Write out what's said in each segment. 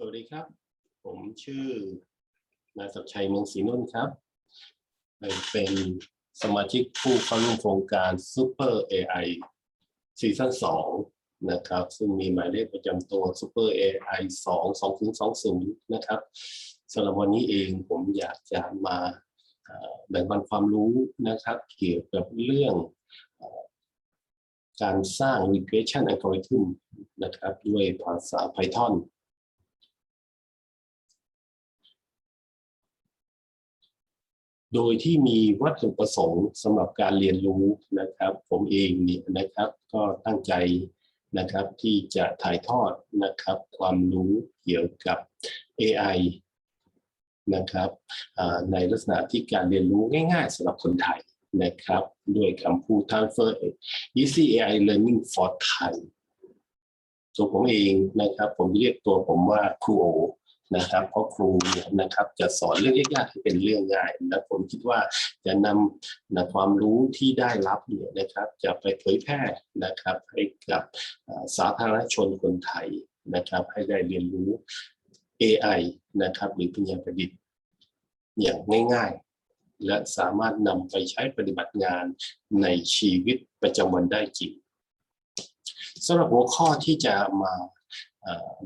สวัสดีครับ ผมชื่อนายศักชัยเมืองศรีนุ่นครับ เป็นสมาชิกผู้เข้าร่วมโครงการ Super AI ซีซั่น2นะครับ ซึ่งมีหมายเลขประจำตัว Super AI 2 2020 นะครับสำหรับวันนี้เองผมอยากจะมาแบ่งปันความรู้นะครับ เกี่ยวกับเรื่องการสร้าง regression algorithm นะครับ ด้วยภาษา Python โดยที่มีวัตถุประสงค์สำหรับการเรียนรู้นะครับ ผมเองเนี่ยนะครับก็ตั้งใจนะครับที่จะถ่ายทอดนะครับความรู้เกี่ยวกับ AI นะครับในลักษณะที่การเรียนรู้ง่ายๆสำหรับคนไทยนะครับด้วยคำพูด Transfer Easy AI Learning for Thai ตัวผมเองนะครับผมเรียกตัวผมว่าครูโอ นะครับ เพราะครูเนี่ยนะครับจะสอนเรื่องยากๆให้เป็นเรื่องง่ายและผมคิดว่าจะนำนะความรู้ที่ได้รับเนี่ยนะครับ จะไปเผยแพร่นะครับให้กับสาธารณชนคนไทยนะครับ ให้ได้เรียนรู้ AI นะครับหรือปัญญาประดิษฐ์อย่างง่ายๆ และสามารถนำไปใช้ปฏิบัติงานในชีวิตประจำวันได้จริงสำหรับหัวข้อที่จะมา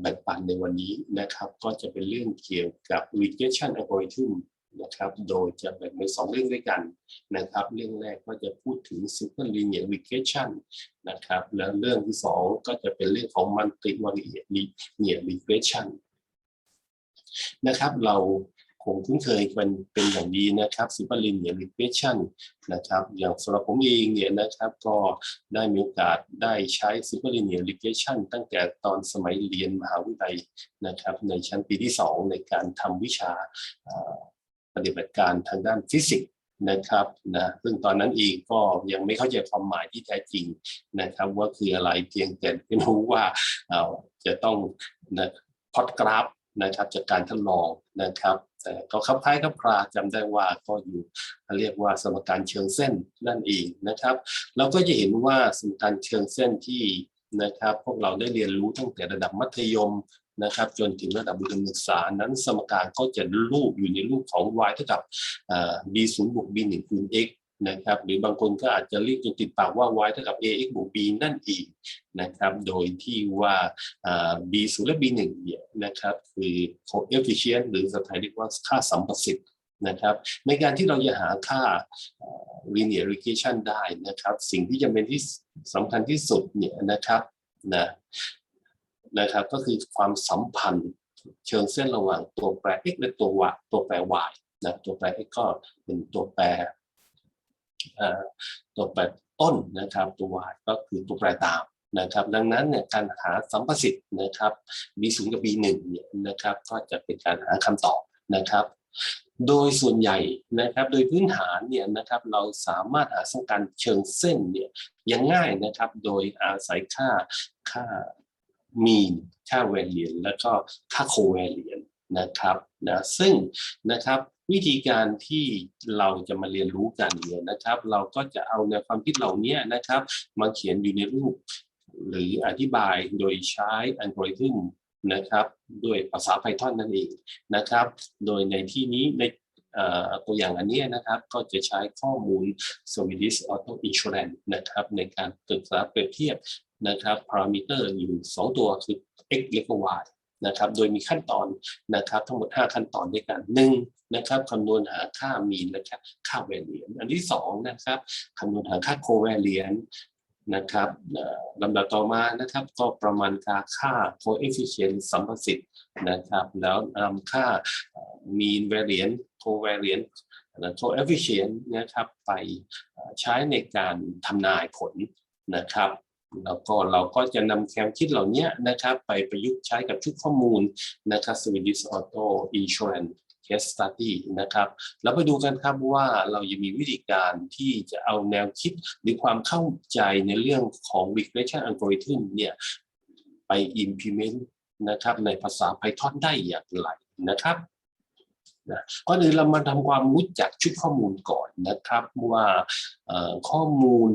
แบ่งปันในวันนี้นะครับ ก็จะเป็นเรื่องเกี่ยวกับ regression algorithm นะครับ โดยจะแบ่งเป็นสองเรื่องด้วยกันนะครับ เรื่องแรกก็จะพูดถึง super linear regression นะครับ แล้วเรื่องที่สองก็จะเป็นเรื่องของ multivariate linear regression นะครับ เรา คงคุ้นเคยกันเป็นอย่างดีนะครับ super linear regression นะครับอย่างสำหรับผมเองเนี่ยนะครับก็ได้มีโอกาสได้ใช้ super linear regression ตั้งแต่ตอนสมัยเรียนมหาวิทยาลัยนะครับในชั้นปีที่ 2 ในการทำวิชาปฏิบัติการทางด้านฟิสิกส์นะครับนะซึ่งตอนนั้นเองก็ยังไม่เข้าใจความหมายที่แท้จริงนะครับ ว่าคืออะไรเพียงแต่รู้ว่าจะต้องนะพอดกราฟ นะครับจากการทดลองนะครับแต่ก็คับคล้ายคับคลาจำได้ว่าก็อยู่เรียกว่าสมการเชิงเส้นนั่นเองนะครับเราก็จะเห็นว่าสมการเชิงเส้นที่นะครับพวกเราได้เรียนรู้ตั้งแต่ระดับมัธยมนะครับจนถึงระดับอุดมศึกษานั้นสมการก็จะรูปอยู่ในรูปของ y เท่ากับอ่า b 0บวก b 1คูณ x นะครับ หรือบางคนก็อาจจะเรียกจนติดปากว่า y เท่ากับ ax บวก b นั่นเองนะครับ โดยที่ว่าอ่า b 0และ b 1เนี่ยนะครับคือ coefficient หรือภาษาไทยเรียกว่าค่าสัมประสิทธิ์นะครับในการที่เราจะหาค่า linear regression ได้นะครับ สิ่งที่จำเป็นที่สำคัญที่สุดเนี่ยนะครับนะนะครับก็คือความสัมพันธ์เชิงเส้นระหว่างตัวแปร x และตัว y ตัวแปร y นะตัวแปร x ก็เป็นตัวแปร ตัวแปรต้นนะครับ ตัว y ก็คือตัวแปรตามนะครับ ดังนั้นเนี่ยการหาสัมประสิทธิ์นะครับ b 0 กับ b 1 เนี่ยนะครับ ก็จะเป็นการหาคำตอบนะครับโดยส่วนใหญ่นะครับโดยพื้นฐานเนี่ยนะครับเราสามารถหาสมการเชิงเส้นเนี่ยยังง่ายนะครับโดยอาศัยค่าค่า mean ค่า variance แล้วก็ค่า covariance นะครับนะซึ่งนะครับ วิธีการที่เราจะมาเรียนรู้กันเนี่ยนะครับ เราก็จะเอาแนวความคิดเหล่านี้นะครับ มาเขียนอยู่ในรูป หรืออธิบายโดยใช้อัลกอริทึมนะครับด้วยภาษา Python นั่นเองนะครับ โดยในที่นี้ในตัวอย่างอันนี้นะครับก็จะใช้ข้อมูล Swiss Auto Insurance นะครับในการศึกษาเปรียบเทียบนะครับพารามิเตอร์อยู่ 2 ตัวคือ x และ y นะครับโดยมีขั้นตอนนะครับทั้งหมด 5 ขั้นตอนด้วยกันหนึ่งนะครับคำนวณหาค่า mean และค่า variance อันที่สองนะครับคำนวณหาค่า covariance นะครับลำดับต่อมานะครับก็ประมาณค่าค่า coefficient สัมประสิทธิ์นะครับแล้วนำค่า mean variance covariance และ coefficient นะครับไปใช้ในการทำนายผลนะครับ แล้วก็เราก็จะนำแความคิดเหล่านี้นะครับไปประยุกต์ใช้กับชุดข้อมูลนะครับ Swedish Auto Insurance Case Study นะครับแล้วไปดูกันครับว่าเราจะมีวิธีการที่จะเอาแนวคิดหรือความเข้าใจในเรื่องของ regression algorithm เนี่ยไป implement นะครับในภาษา Python ได้อย่างไรนะครับนะก่อนอื่นเรามาทำความรู้จักชุดข้อมูลก่อนนะครับว่าข้อมูล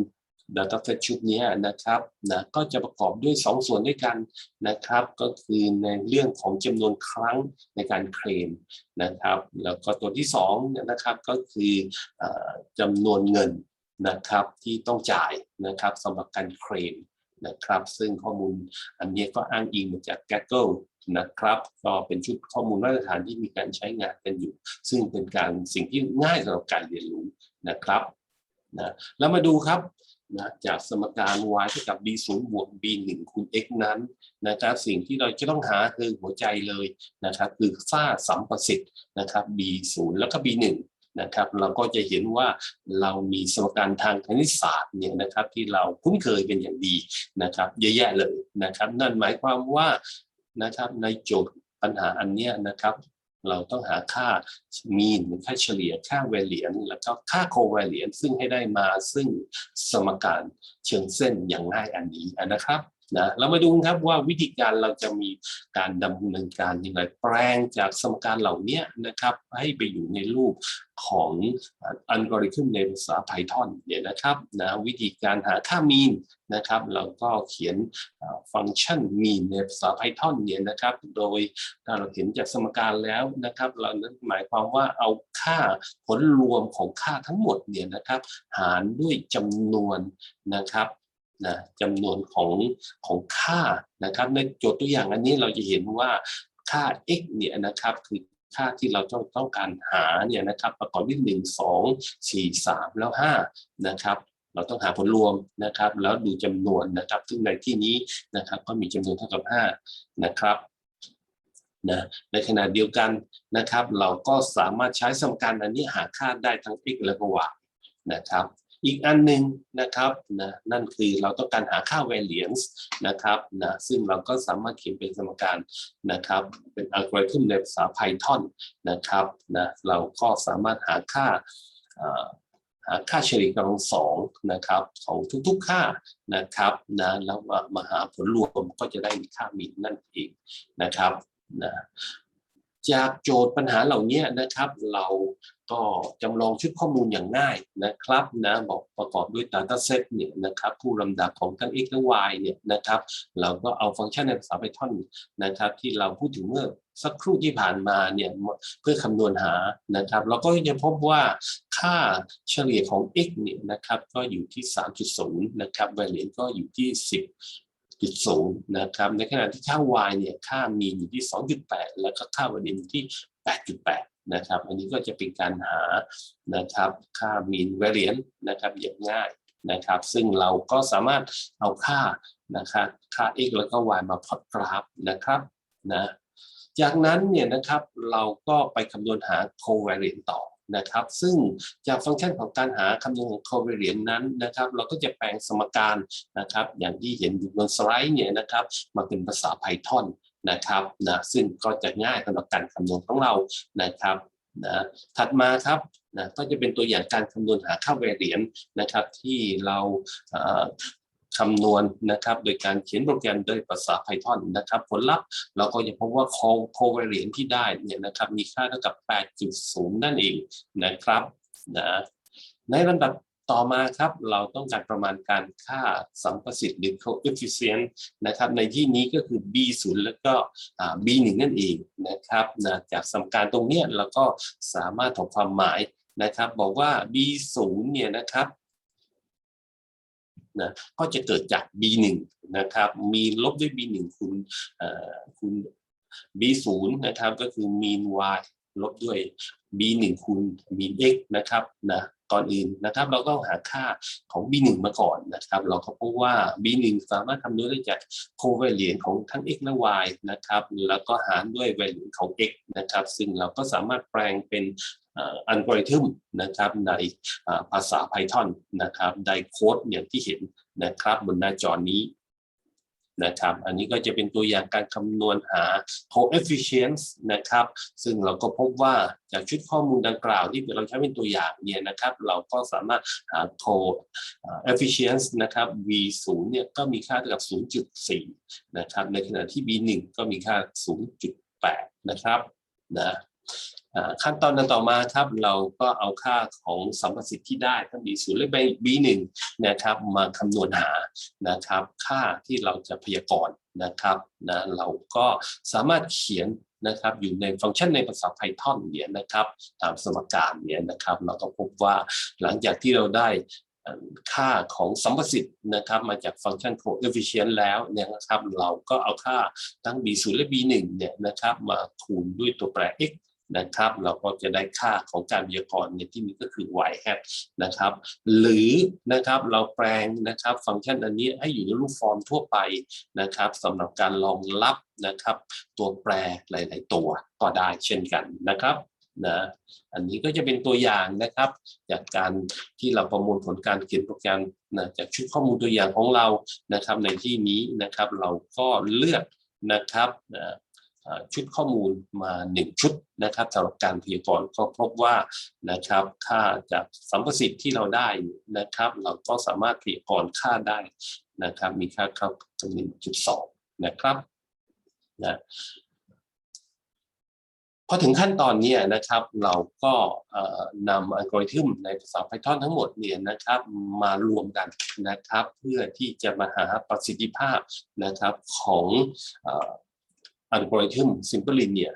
Dataset ชุดนี้นะครับนะก็จะประกอบด้วย 2 ส่วนด้วยกันนะครับ ก็คือในเรื่องของจำนวนครั้งในการเคลมนะครับแล้วก็ตัวที่2เนี่ยนะครับก็คืออ่อจำนวนเงินนะครับที่ต้องจ่ายนะครับสำหรับการเคลมนะครับซึ่งข้อมูลอันนี้ก็อ้างอิงมาจาก Gaggle นะครับก็เป็นชุดข้อมูลมาตรฐานที่มีการใช้งานกันอยู่ ซึ่งเป็นการสิ่งที่ง่ายสำหรับการเรียนรู้นะครับนะแล้วมาดูครับ นะจากสมการ y เท่ากับ b 0บวก b 1คูณ x นั้นนะครับสิ่งที่เราจะต้องหาคือหัวใจเลยนะครับคือค่าสัมประสิทธิ์นะครับ b 0แล้วก็ b 1นะครับเราก็จะเห็นว่าเรามีสมการทางคณิตศาสตร์เนี่ยนะครับที่เราคุ้นเคยเป็นอย่างดีนะครับเยอะแยะเลยนะครับนั่นหมายความว่านะครับในโจทย์ปัญหาอันนี้นะครับ เราต้องหาค่ามีนค่าเฉลี่ยค่าเวเลียน แล้วก็ค่าโคเวเลียนซึ่งให้ได้มาซึ่งสมการเชิงเส้นอย่างง่ายอันนี้นะครับ นะเรามาดูครับว่าวิธีการเราจะมีการดำเนินการอย่างไรแปลงจากสมการเหล่านี้นะครับ ให้ไปอยู่ในรูปของอัลกอริทึมในภาษา Python เนี่ยนะครับนะวิธีการหาค่ามีนนะครับเราก็เขียนฟังก์ชันมีนในภาษา Python เนี่ยนะครับ โดยถ้าเราเห็นจากสมการแล้วนะครับ เรานั้นหมายความว่าเอาค่าผลรวมของค่าทั้งหมดเนี่ยนะครับ หารด้วยจำนวนนะครับ นะจำนวนของของค่านะครับในโจทย์ตัวอย่างอันนี้เราจะเห็นว่าค่า x เนี่ยนะครับคือค่าที่เราต้องต้องการหาเนี่ยนะครับประกอบด้วยหนึ่งสองสี่สามแล้วห้านะครับเราต้องหาผลรวมนะครับแล้วดูจำนวนนะครับซึ่งในที่นี้นะครับก็มีจำนวนเท่ากับห้านะครับนะในขณะเดียวกันนะครับ เราก็สามารถใช้สมการอันนี้หาค่าได้ทั้ง x และก็ y นะครับ อีกอันหนึ่งนะครับนะนั่นคือเราต้องการหาค่า variance นะครับนะซึ่งเราก็สามารถเขียนเป็นสมการนะครับ เป็นอัลกอริทึมในภาษา Python นะครับนะเราก็สามารถหาค่าหาค่าเฉลี่ยกำลังสองนะครับของทุกๆค่านะครับนะแล้วมาหาผลรวมก็จะได้ค่ามีนนั่นเองนะครับนะ จากโจทย์ปัญหาเหล่านี้นะครับ เราก็จำลองชุดข้อมูลอย่างง่ายนะครับนะบอกประกอบด้วย Data Set เนี่ยนะครับผู้ลำดับของทั้ง x และ y เนี่ยนะครับเราก็เอาฟังก์ชันในภาษา Python นะครับที่เราพูดถึงเมื่อสักครู่ที่ผ่านมาเนี่ยเพื่อคำนวณหานะครับเราก็จะพบว่าค่าเฉลี่ยของ x เนี่ยนะครับก็อยู่ที่ 3.0 นะครับ variance ก็อยู่ที่ 10 จุดศูนย์นะครับในขณะที่ค่า y เนี่ยค่ามีอยู่ที่ 2.8 แล้วก็ค่า variance อยู่ที่ 8.8 นะครับอันนี้ก็จะเป็นการหานะครับค่า mean variance นะครับอย่างง่ายนะครับซึ่งเราก็สามารถเอาค่านะครับค่า x แล้วก็ y มาพลอตกราฟนะครับนะจากนั้นเนี่ยนะครับเราก็ไปคำนวณหา covariance ต่อ นะครับ ซึ่งจากฟังก์ชันของการหาคำนวณของ covariance นั้นนะครับ เราก็จะแปลงสมการนะครับ อย่างที่เห็นอยู่บนสไลด์เนี่ยนะครับมาเป็นภาษา Python นะครับนะซึ่งก็จะง่ายสำหรับการคำนวณของเรานะครับนะถัดมาครับนะก็จะเป็นตัวอย่างการคำนวณหาค่า variance นะครับ ที่เรา คำนวณนะครับ โดยการเขียนโปรแกรมด้วยภาษา Python นะครับ ผลลัพธ์เราก็จะพบว่า covariance ที่ได้เนี่ยนะครับมีค่าเท่ากับ 8.0 นั่นเองนะครับนะในลำดับต่อมาครับเราต้องการประมาณการค่าสัมประสิทธิ์หรือ coefficient นะครับในที่นี้ก็คือ b 0แล้วก็ b 1นั่นเองนะครับนะจากสมการตรงเนี้ยเราก็สามารถถกความหมายนะครับ บอกว่า b 0เนี่ยนะครับ นะก็จะเกิดจาก b 1 นะครับมีลบด้วย b 1 คูณคูณ b 0 นะครับก็คือ mean y ลบด้วย b 1 คูณ mean x นะครับนะก่อนอื่นนะครับ เราต้องหาค่าของ b 1 มาก่อนนะครับ เราก็พบว่า b 1 สามารถคำนวณได้จาก covariance ของทั้ง x และ y นะครับ แล้วก็หารด้วย value ของ x นะครับ ซึ่งเราก็สามารถแปลงเป็น อัลกอริทึมนะครับในภาษา Python นะครับในโค้ดอย่างที่เห็นนะครับบนหน้าจอนี้นะครับ อันนี้ก็จะเป็นตัวอย่างการคำนวณหา coefficients นะครับ ซึ่งเราก็พบว่าจากชุดข้อมูลดังกล่าวที่เราใช้เป็นตัวอย่างเนี่ยนะครับ เราก็สามารถหา coefficients นะครับ v 0เนี่ยก็มีค่าเท่ากับ 0.4 นะครับ ในขณะที่ v 1ก็มีค่า 0.8 นะครับ นะ ขั้นตอนต่อมาครับเราก็เอาค่าของสัมประสิทธิ์ที่ได้ทั้ง B0 และ B1 นะครับมาคำนวณหานะครับ ค่าที่เราจะพยากรณ์นะครับนะเราก็สามารถเขียนนะครับอยู่ในฟังก์ชันในภาษา Python เนี่ยนะครับตามสมการเนี่ยนะครับ เราก็พบว่าหลังจากที่เราได้ค่าของสัมประสิทธิ์นะครับมาจากฟังก์ชัน coefficient แล้วเนี่ยนะครับ เราก็เอาค่าทั้ง b0 และ b1 เนี่ยนะครับมาคูณด้วยตัวแปร x นะครับ เราก็จะได้ค่าของการพยากรณ์ในที่นี้ก็คือ y hat นะครับ หรือนะครับเราแปลงนะครับฟังก์ชันอันนี้ให้อยู่ในรูปฟอร์มทั่วไปนะครับสำหรับการรองรับนะครับ ตัวแปรหลาย ๆ ตัวก็ได้เช่นกันนะครับนะอันนี้ก็จะเป็นตัวอย่างนะครับ จากการที่เราประมวลผลการเขียนโปรแกรมนะจากชุดข้อมูลตัวอย่างของเรานะครับในที่นี้นะครับ เราก็เลือกนะครับนะ ชุดข้อมูลมาหนึ่งชุดนะครับสำหรับการพยากรณ์ก็พบว่านะครับค่าจากสัมประสิทธิ์ที่เราได้นะครับ เราก็สามารถพยากรณ์ค่าได้นะครับมีค่าเข้าหนึ่งจุดสองนะครับนะพอถึงขั้นตอนนี้นะครับ เราก็นำอัลกอริทึมในภาษา Python ทั้งหมดเนี่ยนะครับมารวมกันนะครับ เพื่อที่จะมาหาประสิทธิภาพนะครับของ อัลกอริทึม Simple Linear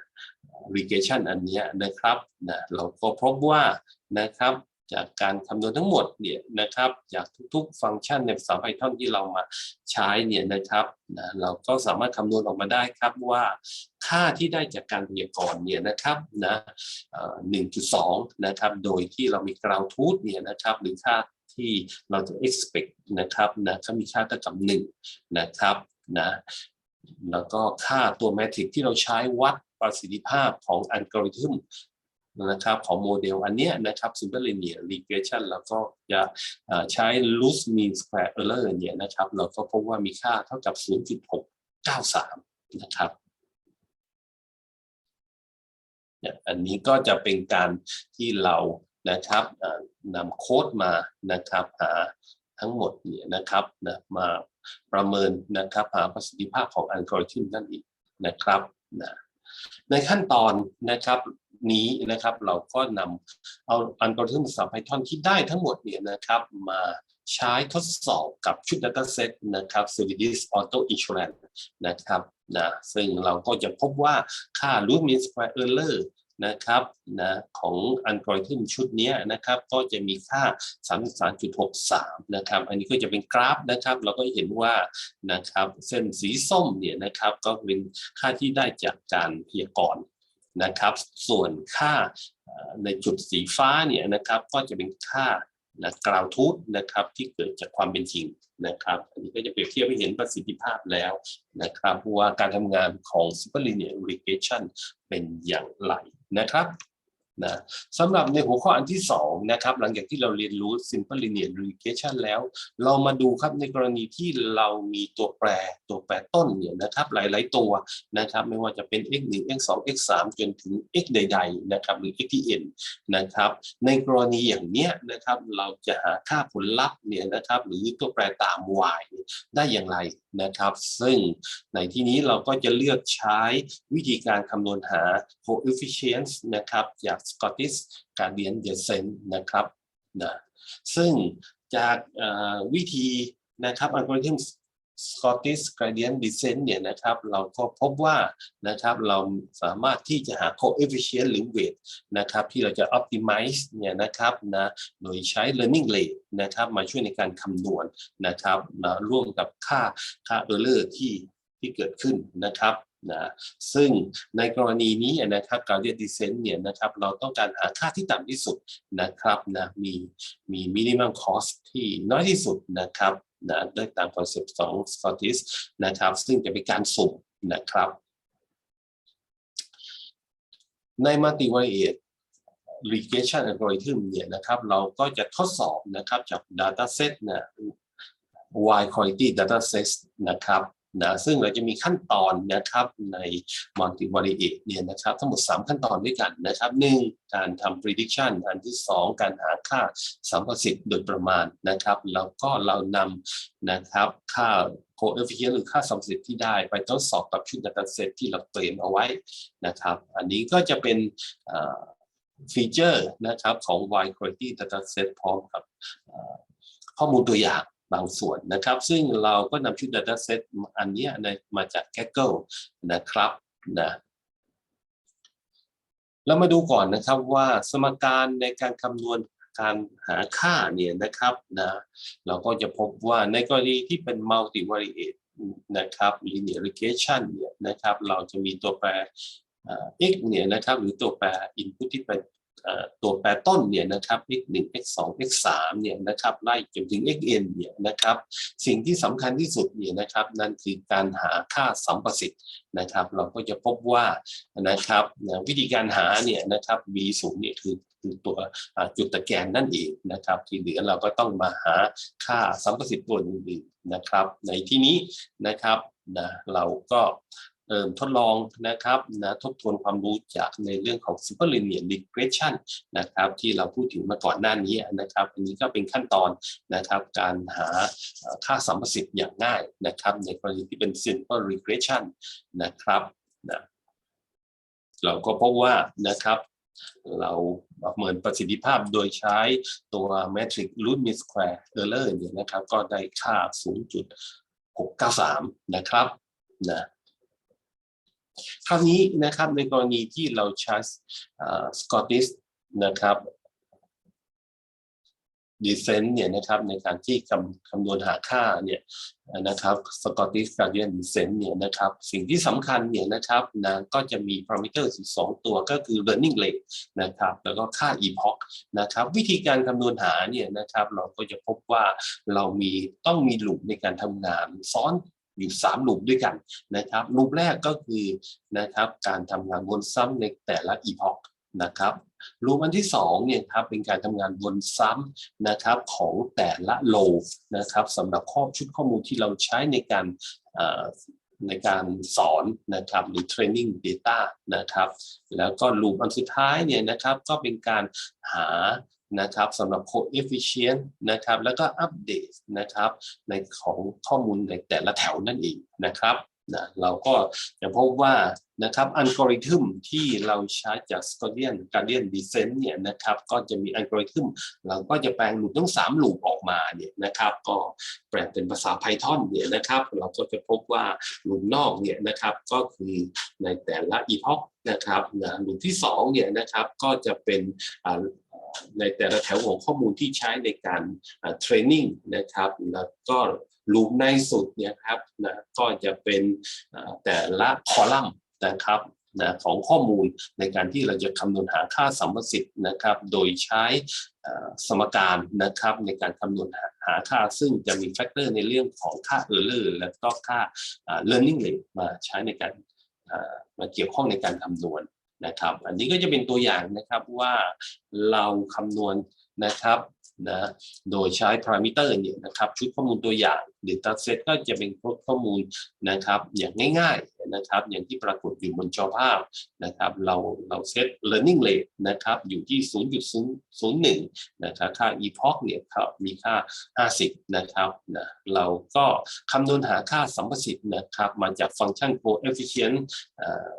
Regression อันนี้นะครับนะเราก็พบว่านะครับจากการคำนวณทั้งหมดเนี่ยนะครับจากทุกๆ ฟังก์ชันในภาษา Python ที่เรามาใช้เนี่ยนะครับนะเราก็สามารถคำนวณออกมาได้ครับว่าค่าที่ได้จากการพยากรณ์เนี่ยนะครับนะเอ่อ1.2นะครับโดยที่เรามีกราวทูธเนี่ยนะครับหรือค่าที่เราจะ expect นะครับนะก็มีค่าเท่ากับ1นะครับนะ แล้วก็ค่าตัวแมทริกที่เราใช้วัดประสิทธิภาพของอัลกอริทึมนะครับของโมเดลอันเนี้ยนะครับ simple linear regression แล้วก็จะใช้ loose mean square error เนี่ยนะครับ เราก็พบว่ามีค่าเท่ากับ 0.693 นะครับเนี่ยอันนี้ก็จะเป็นการที่เรานะครับนำโค้ดมานะครับหาทั้งหมดเนี่ยนะครับนะมา ประเมินนะครับหาประสิทธิภาพของอัลกอริทึมนั่นเองนะครับนะในขั้นตอนนะครับนี้นะครับเราก็นำเอาอัลกอริทึมภาษา Python ที่ได้ทั้งหมดเนี่ยนะครับมาใช้ทดสอบกับชุด Dataset นะครับ Civilis Auto Insurance นะครับนะซึ่งเราก็จะพบว่าค่า root mean square error นะครับนะของอัลกอริทึมชุดนี้นะครับก็จะมีค่า 33.63 นะครับ อันนี้ก็จะเป็นกราฟนะครับ เราก็เห็นว่านะครับเส้นสีส้มเนี่ยนะครับก็เป็นค่าที่ได้จากการพยากรณ์นะครับ ส่วนค่าในจุดสีฟ้าเนี่ยนะครับก็จะเป็นค่านะกราวทูธนะครับที่เกิดจากความเป็นจริงนะครับ อันนี้ก็จะเปรียบเทียบให้เห็นประสิทธิภาพแล้วนะครับว่าการทำงานของ Super Linear Regression เป็นอย่างไร นะครับ นะสำหรับในหัวข้ออันที่สองนะครับหลังจากที่เราเรียนรู้ Simple Linear Regression แล้ว เรามาดูครับในกรณีที่เรามีตัวแปรตัวแปรต้นเนี่ยนะครับหลาย ๆ ตัวนะครับไม่ว่าจะเป็น x 1 x 2 x 3จนถึง x ใด ๆ นะครับหรือ x ที่ n นะครับในกรณีอย่างเนี้ยนะครับเราจะหาค่าผลลัพธ์เนี่ยนะครับหรือตัวแปรตาม y ได้อย่างไรนะครับซึ่งในที่นี้เราก็จะเลือกใช้วิธีการคำนวณหา coefficients นะครับจาก Scottish Gradient Descent นะครับนะซึ่งจากวิธีนะครับอัลกอริทึม Scottish Gradient Descent เนี่ยนะครับเราก็พบว่านะครับเราสามารถที่จะหา coefficient หรือ weight นะครับที่เราจะ optimize เนี่ยนะครับนะโดยใช้ learning rate นะครับมาช่วยในการคำนวณนะครับนะร่วมกับค่าค่า error ที่ที่เกิดขึ้นนะครับ นะซึ่งในกรณีนี้นะครับการเรียน descent เนี่ยนะครับเราต้องการหาค่าที่ต่ำที่สุดนะครับนะมีมี minimum cost ที่น้อยที่สุดนะครับนะด้ตามคอนเซปต์ของ Scottish นะครับซึ่งจะเป็นการสุ่มนะครับ ใน multivariate regression algorithm เนี่ยนะครับเราก็จะทดสอบนะครับจาก dataset นะ wide quality dataset นะครับ นะซึ่งเราจะมีขั้นตอนนะครับใน multivariate เนี่ยนะครับทั้งหมด 3 ขั้นตอนด้วยกันนะครับหนึ่งการทำ prediction อันที่ 2 การหาค่าสัมประสิทธิ์โดยประมาณนะครับ แล้วก็เรานำนะครับค่า coefficient หรือค่าสัมประสิทธิ์ที่ได้ไปทดสอบกับชุด data set ที่เราเตรียมเอาไว้นะครับ อันนี้ก็จะเป็นฟีเจอร์นะครับของ Y quality data set พร้อมกับข้อมูลตัวอย่าง บางส่วนนะครับ ซึ่งเราก็นำชุด data set อันนี้มาจาก Kaggle นะครับนะเรามาดูก่อนนะครับว่าสมการในการคำนวณการหาค่าเนี่ยนะครับนะเราก็จะพบว่าในกรณีที่เป็น multivariate นะครับ linear regression เนี่ยนะครับ เราจะมีตัวแปรเอ่อ x เนี่ยนะครับ หรือตัวแปร input ที่เป็น ตัวแปรต้นเนี่ยนะครับ x 1 x 2 x 3 เนี่ยนะครับไล่จนถึง xn เนี่ยนะครับ สิ่งที่สำคัญที่สุดเนี่ยนะครับ นั่นคือการหาค่าสัมประสิทธิ์นะครับ เราก็จะพบว่านะครับวิธีการหาเนี่ยนะครับ b ศูนย์เนี่ยคือคือตัวจุดตะแกรงนั่นเองนะครับ ที่เหลือเราก็ต้องมาหาค่าสัมประสิทธิ์ตัวอื่นๆนะครับ ในที่นี้นะครับนะเราก็ ทดลองนะครับนะทบทวนความรู้จากในเรื่องของ simple linear regression นะครับที่เราพูดถึงมาก่อนหน้านี้นะครับ อันนี้ก็เป็นขั้นตอนนะครับการหาค่าสัมประสิทธิ์อย่างง่ายนะครับในกรณีที่เป็น simple regression นะครับนะเราก็พบว่านะครับเราประเมินประสิทธิภาพโดยใช้ตัว matrix root mean square error เนี่ยนะครับ ก็ได้ค่า 0.693 นะครับนะ คราวนี้นะครับในกรณีที่เราใช้สกอตติสนะครับดีเซนเนี่ยนะครับในการที่คำคำนวณหาค่าเนี่ยนะครับสกอตติสการเดียนดีเซนเนี่ยนะครับสิ่งที่สำคัญเนี่ยนะครับนะก็จะมีพารามิเตอร์สองตัวก็คือ learning rate นะครับแล้วก็ค่า epoch นะครับวิธีการคำนวณหาเนี่ยนะครับเราก็จะพบว่าเรามีต้องมีหลูปในการทำงานซ้อน อยู่3ลูปด้วยกันนะครับลูปแรกก็คือนะครับการทำงานวนซ้ำในแต่ละ epoch นะครับลูปอันที่2เนี่ยครับเป็นการทำงานวนซ้ำนะครับของแต่ละโลนะครับสำหรับข้อชุดข้อมูลที่เราใช้ในการในการสอนนะครับหรือ training data นะครับแล้วก็ลูปอันสุดท้ายเนี่ยนะครับก็เป็นการหา นะครับสำหรับ coefficient นะครับแล้วก็อัปเดตนะครับในของข้อมูลในแต่ละแถวนั่นเองนะครับนะเราก็จะพบว่านะครับอัลกอริทึมที่เราใช้จาก s c o t i a n Guardian Descent เนี่ยนะครับก็จะมีอัลกอริทึมเราก็จะแปลงลูปทั้ง 3 ลูปออกมาเนี่ยนะครับก็แปลงเป็นภาษา Python เนี่ยนะครับเราก็จะพบว่าลูปนอกเนี่ยนะครับก็คือในแต่ละ epoch นะครับนะลูปที่2เนี่ยนะครับก็จะเป็น ในแต่ละแถวของข้อมูลที่ใช้ในการเทรนนิ่งนะครับแล้วก็ลูปในสุดเนี่ยครับนะก็จะเป็นแต่ละคอลัมน์นะครับนะของข้อมูลในการที่เราจะคำนวณหาค่าสัมประสิทธิ์นะครับ โดยใช้สมการนะครับในการคำนวณหาค่าซึ่งจะมีแฟกเตอร์ในเรื่องของค่า error แล้วก็ค่าอ่า learning rate มาใช้ในการมาเกี่ยวข้องในการคำนวณ นะครับ อันนี้ก็จะเป็นตัวอย่างนะครับว่าเราคำนวณนะครับ นะโดยใช้พารามิเตอร์เนี่ยนะครับชุดข้อมูลตัวอย่าง Data Set ก็จะเป็นข้อมูลนะครับอย่างง่ายๆนะครับอย่างที่ปรากฏอยู่บนจอภาพนะครับเราเราเซต learning rate นะครับอยู่ที่ 0.001นะครับค่า epoch เนี่ยครับมีค่า 50นะครับนะเราก็คำนวณหาค่าสัมประสิทธิ์นะครับมาจากฟังก์ชัน coefficient เอ่อ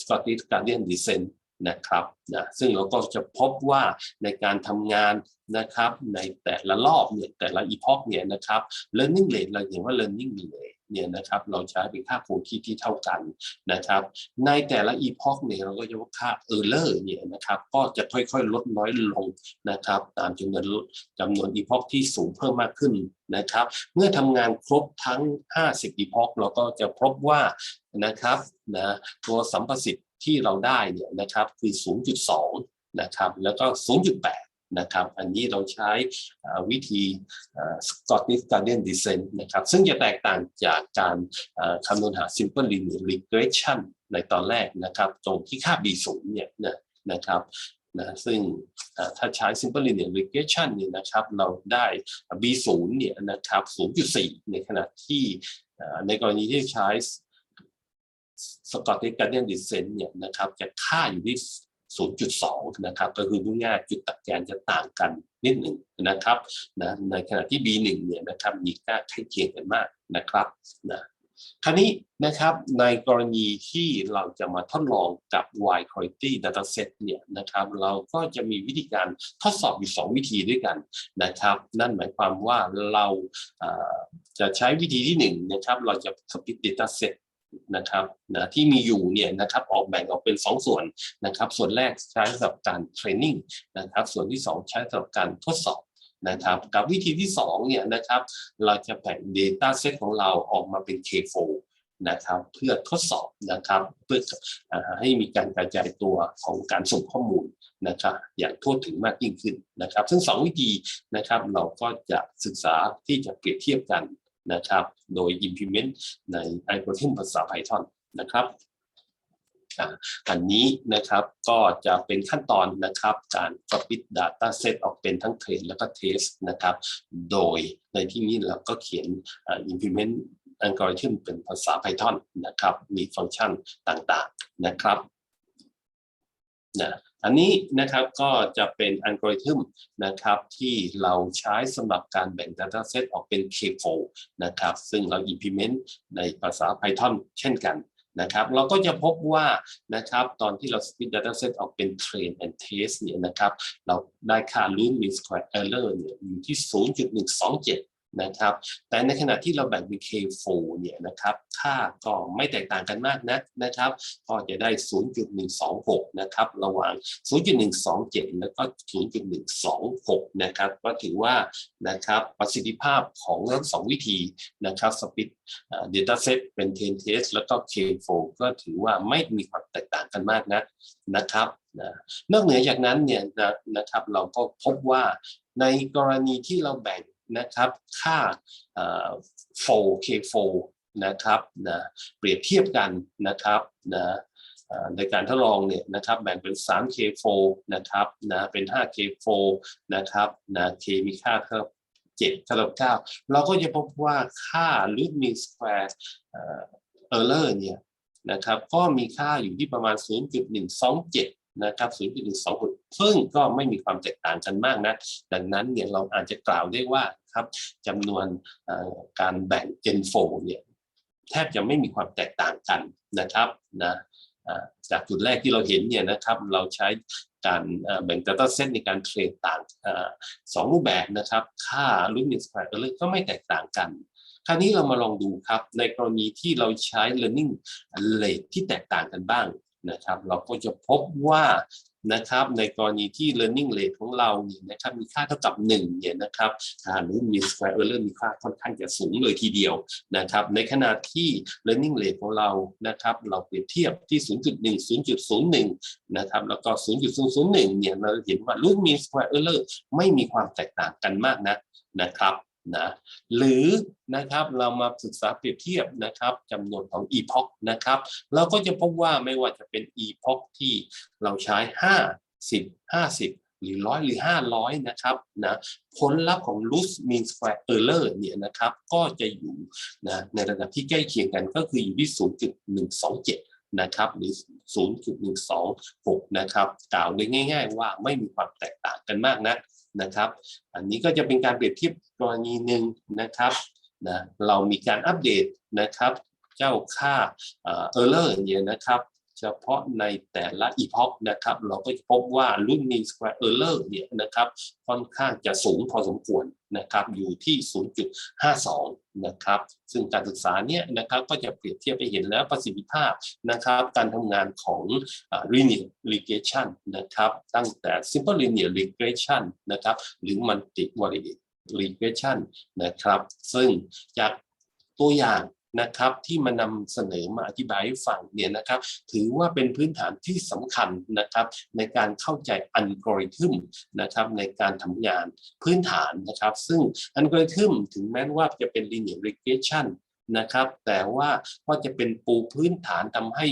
Scottish Guardian Descent น นะครับนะซึ่งเราก็จะพบว่าในการทำงานนะครับในแต่ละรอบเนี่ยแต่ละ epoch เนี่ยนะครับ learning rate เราเห็นว่า learning rate เนี่ยนะครับเราใช้เป็นค่าคงที่ที่เท่ากันนะครับ ในแต่ละ epoch เนี่ยเราก็จะว่าค่า error เนี่ยนะครับก็จะค่อยๆ ลดน้อยลงนะครับ ตามจำนวนจำนวน epoch ที่สูงเพิ่มมากขึ้นนะครับ เมื่อทำงานครบทั้ง 50 epoch เราก็จะพบว่านะครับนะตัวสัมประสิทธิ์ ที่เราได้เนี่ยนะครับคือ 0.2 นะครับแล้วก็ 0.8 นะครับอันนี้เราใช้วิธีอ่า Scottish Guardian Descent นะครับซึ่งจะแตกต่างจากการคำนวณหา Simple Linear Regression ในตอนแรกนะครับตรงที่ค่า b 0เนี่ยนะครับนะซึ่งถ้าใช้ simple linear regression เนี่ยนะครับเราได้ b 0เนี่ยนะครับ0.4 ในขณะที่ในกรณีที่ใช้ Scottish Gradient Descent เนี่ยนะครับจะค่าอยู่ที่ 0.2 นะครับ ก็คือพูดง่ายจุดตัดแกนจะต่างกันนิดหนึ่งนะครับนะในขณะที่ B1 เนี่ยนะครับมีค่าใกล้เคียงกันมากนะครับนะคราวนี้นะครับในกรณีที่เราจะมาทดลองกับ wide quality dataset เนี่ยนะครับเราก็จะมีวิธีการทดสอบอยู่ 2 วิธีด้วยกันนะครับ นั่นหมายความว่าเราอ่าจะใช้วิธีที่1นะครับเราจะ split dataset นะครับนะที่มีอยู่เนี่ยนะครับออกแบ่งออกเป็น 2 ส่วนนะครับ ส่วนแรกใช้สำหรับการเทรนนิ่งนะครับ ส่วนที่ 2 ใช้สำหรับการทดสอบนะครับ กับวิธีที่2เนี่ยนะครับ เราจะแบ่ง Data Set ของเราออกมาเป็น K4 นะครับเพื่อทดสอบนะครับเพื่อให้มีการกระจายตัวของการส่งข้อมูลนะครับอย่างทั่วถึงมากยิ่งขึ้นนะครับ ซึ่ง 2 วิธีนะครับเราก็จะศึกษาที่จะเปรียบเทียบกัน นะครับโดย implement ใน algorithm ภาษา Python นะครับอันนี้นะครับก็จะเป็นขั้นตอนนะครับการ split data set ออกเป็นทั้ง train แล้วก็ test นะครับโดยในที่นี้เราก็เขียน implement algorithm เป็นภาษา Python นะครับมีฟังก์ชันต่างๆนะครับนะ อันนี้นะครับก็จะเป็นอัลกอริทึมนะครับที่เราใช้สำหรับการแบ่ง Data Set ออกเป็น K4 นะครับซึ่งเรา implement ในภาษา Python เช่นกันนะครับเราก็จะพบว่านะครับตอนที่เรา split data set ออกเป็น train and test เนี่ยนะครับเราได้ค่า root mean square error เนี่ยอยู่ที่ 0.127 นะครับ แต่ในขณะที่เราแบ่งเป็น K4 เนี่ยนะครับค่าก็ไม่แตกต่างกันมากนักนะครับ ก็จะได้ 0.126 นะครับ ระหว่าง 0.127 แล้วก็ 0.126 นะครับ ก็ถือว่านะครับประสิทธิภาพของทั้งสองวิธีนะครับ split data set เป็น10 test แล้วก็ K4 ก็ถือว่าไม่มีความแตกต่างกันมากนักนะครับนะนอกเหนือจากนั้นเนี่ยนะนะครับเราก็พบว่าในกรณีที่เราแบ่ง นะครับค่า 4 K4 นะครับนะเปรียบเทียบกันนะครับนะในการทดลองเนี่ยนะครับแบ่งเป็น 3 K4 นะครับนะเป็น 5 K4 นะครับนะ K มีค่าเท่า7เท่ากับ9เราก็จะพบว่าค่า root mean square เออ error เนี่ยนะครับก็มีค่าอยู่ที่ประมาณ 0.127 นะครับ0.126 ซึ่งก็ไม่มีความแตกต่างกันมากนะดังนั้นเนี่ยเราอาจจะกล่าวได้ว่าครับจำนวนการแบ่ง Gen 4เนี่ยแทบจะไม่มีความแตกต่างกันนะครับนะจากจุดแรกที่เราเห็นเนี่ยนะครับเราใช้การแบ่ง Data Set ในการเทรนต่างสองรูปแบบนะครับ ค่า Root Mean Square Error ก็ไม่แตกต่างกัน คราวนี้เรามาลองดูครับ ในกรณีที่เราใช้ learning rate ที่แตกต่างกันบ้าง นะครับเราก็จะพบว่านะครับในกรณีที่ learning rate ของเราเนี่ยนะครับมีค่าเท่ากับ1เนี่ยนะครับอ่าหรือมี square error มีค่าค่อนข้างจะสูงเลยทีเดียวนะครับในขณะที่ learning rate ของเรานะครับเราเปรียบเทียบที่ 0.1 0.01นะครับแล้วก็ 0.001เนี่ยเราเห็นว่า root mean square error ไม่มีความแตกต่างกันมากนะนะครับ นะหรือนะครับเรามาศึกษาเปรียบเทียบนะครับจำนวนของ epoch นะครับ เราก็จะพบว่าไม่ว่าจะเป็น epoch ที่เราใช้50 50หรือร้อยหรือ 500 นะครับนะผลลัพธ์ของ root mean square error เนี่ยนะครับก็จะอยู่นะในระดับที่ใกล้เคียงกันก็คืออยู่ที่ 0.127 นะครับหรือ 0.126 นะครับกล่าวโดยง่าย ๆ ว่าไม่มีความแตกต่างกันมากนัก นะครับ อันนี้ก็จะเป็นการเปรียบเทียบกรณีหนึ่งนะครับนะเรามีการอัปเดตนะครับ เจ้าค่าเอ่อ error เนี่ยนะครับ เฉพาะในแต่ละ epoch นะครับ เราก็จะพบว่า root mean square error เนี่ยนะครับค่อนข้างจะสูงพอสมควรนะครับอยู่ที่ 0.52 นะครับ ซึ่งการศึกษาเนี่ยนะครับก็จะเปรียบเทียบไปเห็นแล้วประสิทธิภาพนะครับการทำงานของ linear regression นะครับตั้งแต่ simple linear regression นะครับหรือ multivariate regression นะครับ ซึ่งจากตัวอย่าง นะครับที่มานำเสนอมาอธิบายให้ฟังเนี่ยนะครับถือว่าเป็นพื้นฐานที่สำคัญนะครับในการเข้าใจอัลกอริทึมนะครับในการทำงานพื้นฐานนะครับ ซึ่งอัลกอริทึมถึงแม้ว่าจะเป็น linear regression นะครับ แต่ว่าก็จะเป็นปูพื้นฐานทำให้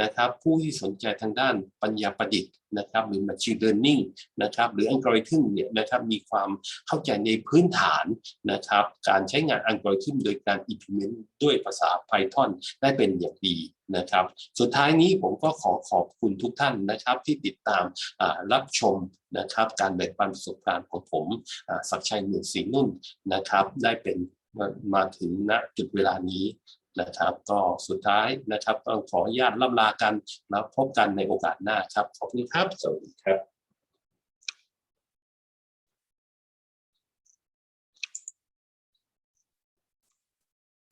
นะครับ ผู้ที่สนใจทางด้านปัญญาประดิษฐ์นะครับ หรือ machine learning นะครับ หรืออัลกอริทึมเนี่ยนะครับมีความเข้าใจในพื้นฐานนะครับ การใช้งานอัลกอริทึมโดยการ implement ด้วยภาษา Python ได้เป็นอย่างดีนะครับ สุดท้ายนี้ผมก็ขอขอบคุณทุกท่านนะครับ ที่ติดตามรับชมนะครับ การแบ่งปันประสบการณ์ของผมศักชัยเหมือนศรีนุ่นนะครับ ได้เป็น มาถึงณจุดเวลานี้นะครับ ก็สุดท้ายนะครับต้องขออนุญาตล่ำลากันแล้วพบกันในโอกาสหน้าครับขอบคุณครับสวัสดีครับ